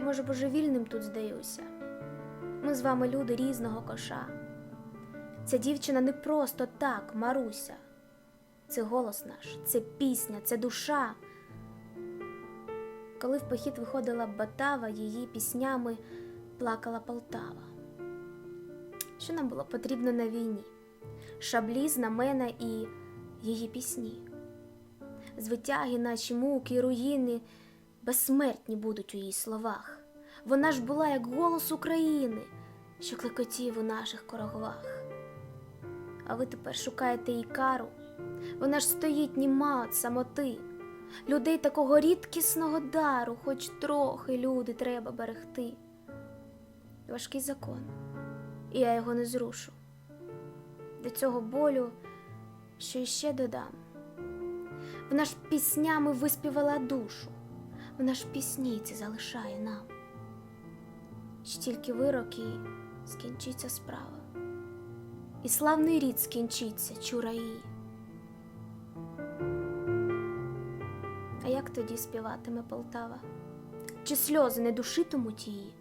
Я, може, божевільним тут здаюся. Ми з вами люди різного коша. Ця дівчина не просто так, Маруся. Це голос наш, це пісня, це душа. Коли в похід виходила Батава, її піснями плакала Полтава. Що нам було потрібно на війні? Шаблі, знамена і її пісні. Звитяги наші муки, руїни безсмертні будуть у її словах. Вона ж була як голос України, що клекотів у наших корогвах. А ви тепер шукаєте їй кару. Вона ж стоїть німа от самоти. Людей такого рідкісного дару, хоч трохи люди треба берегти. Важкий закон, і я його не зрушу. До цього болю, що іще додам. Вона ж піснями виспівала душу, вона ж пісні ці залишає нам. Чи тільки вирок і скінчиться справа, і славний рід скінчиться, чураї. А як тоді співатиме Полтава? Чи сльози не душитимуть її?